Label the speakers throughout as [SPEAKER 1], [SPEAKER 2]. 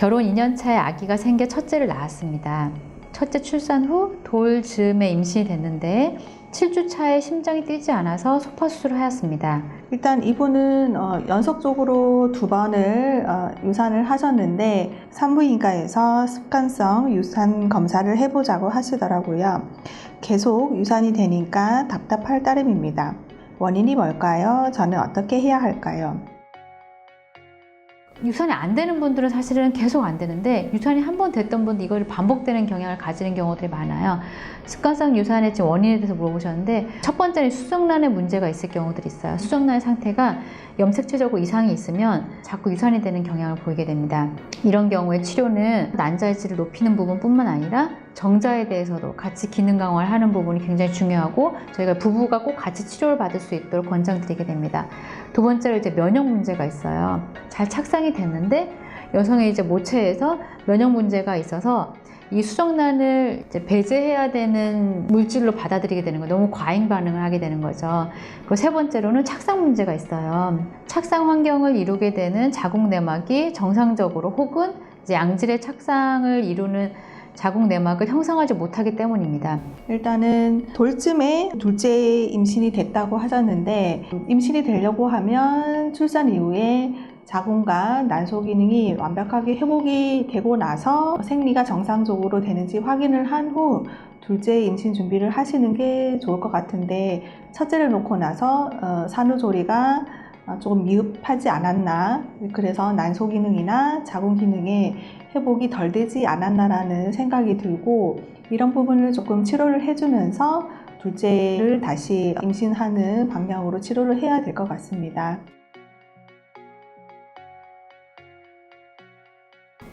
[SPEAKER 1] 결혼 2년 차에 아기가 생겨 첫째를 낳았습니다. 첫째 출산 후 돌 즈음에 임신이 됐는데 7주 차에 심장이 뛰지 않아서 소파 수술을 하였습니다.
[SPEAKER 2] 일단 이분은 어, 연속적으로 두 번을 어, 유산을 하셨는데 산부인과에서 습관성 유산 검사를 해보자고 하시더라고요. 계속 유산이 되니까 답답할 따름입니다. 원인이 뭘까요? 저는 어떻게 해야 할까요?
[SPEAKER 1] 유산이 안 되는 분들은 사실은 계속 안 되는데 유산이 한 번 됐던 분들 이거를 반복되는 경향을 가지는 경우들이 많아요. 습관성 유산의 지금 원인에 대해서 물어보셨는데 첫 번째는 수정란에 문제가 있을 경우들이 있어요. 수정란의 상태가 염색체적으로 이상이 있으면 자꾸 유산이 되는 경향을 보이게 됩니다. 이런 경우에 치료는 난자질을 높이는 부분뿐만 아니라 정자에 대해서도 같이 기능 강화를 하는 부분이 굉장히 중요하고 저희가 부부가 꼭 같이 치료를 받을 수 있도록 권장드리게 됩니다. 두 번째로 이제 면역 문제가 있어요. 잘 착상이 됐는데 여성의 이제 모체에서 면역 문제가 있어서 이 수정란을 배제해야 되는 물질로 받아들이게 되는 거예요. 너무 과잉 반응을 하게 되는 거죠. 그리고 세 번째로는 착상 문제가 있어요. 착상 환경을 이루게 되는 자궁 내막이 정상적으로 혹은 양질의 착상을 이루는 자궁 내막을 형성하지 못하기 때문입니다.
[SPEAKER 2] 일단은 돌쯤에 둘째 임신이 됐다고 하셨는데 임신이 되려고 하면 출산 이후에 자궁과 난소 기능이 완벽하게 회복이 되고 나서 생리가 정상적으로 되는지 확인을 한 후 둘째 임신 준비를 하시는 게 좋을 것 같은데 첫째를 놓고 나서 어, 산후조리가 어, 조금 미흡하지 않았나 그래서 난소 기능이나 자궁 기능에 회복이 덜 되지 않았나라는 생각이 들고 이런 부분을 조금 치료를 해주면서 둘째를 다시 임신하는 방향으로 치료를 해야 될 것 같습니다.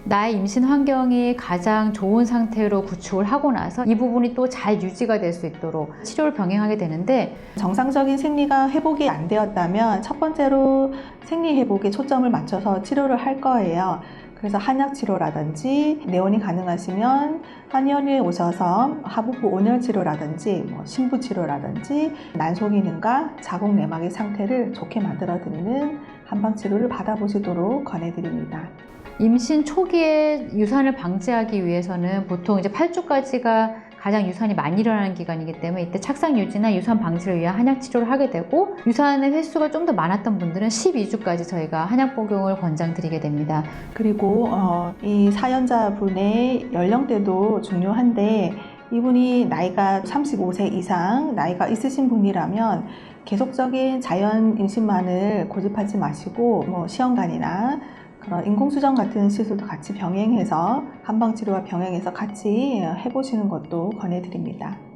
[SPEAKER 1] 나의 임신 환경이 가장 좋은 상태로 구축을 하고 나서 이 부분이 또 잘 유지가 될 수 있도록 치료를 병행하게 되는데
[SPEAKER 2] 정상적인 생리가 회복이 안 되었다면 첫 번째로 생리 회복에 초점을 맞춰서 치료를 할 거예요. 그래서 한약 치료라든지 내원이 가능하시면 한의원에 오셔서 하부부 온열 치료라든지 뭐 신부 치료라든지 난소 기능과 자궁 내막의 상태를 좋게 만들어 드리는 한방 치료를 받아보시도록 권해드립니다.
[SPEAKER 1] 임신 초기에 유산을 방지하기 위해서는 보통 이제 8주까지가 가장 유산이 많이 일어나는 기간이기 때문에 이때 착상 유지나 유산 방지를 위한 한약 치료를 하게 되고 유산의 횟수가 좀 더 많았던 분들은 12주까지 저희가 한약 복용을 권장드리게 됩니다.
[SPEAKER 2] 그리고 어, 이 사연자분의 연령대도 중요한데 이분이 나이가 35세 이상 나이가 있으신 분이라면 계속적인 자연 임신만을 고집하지 마시고 뭐 시험관이나 인공수정 같은 시술도 같이 병행해서 한방치료와 병행해서 같이 해보시는 것도 권해드립니다.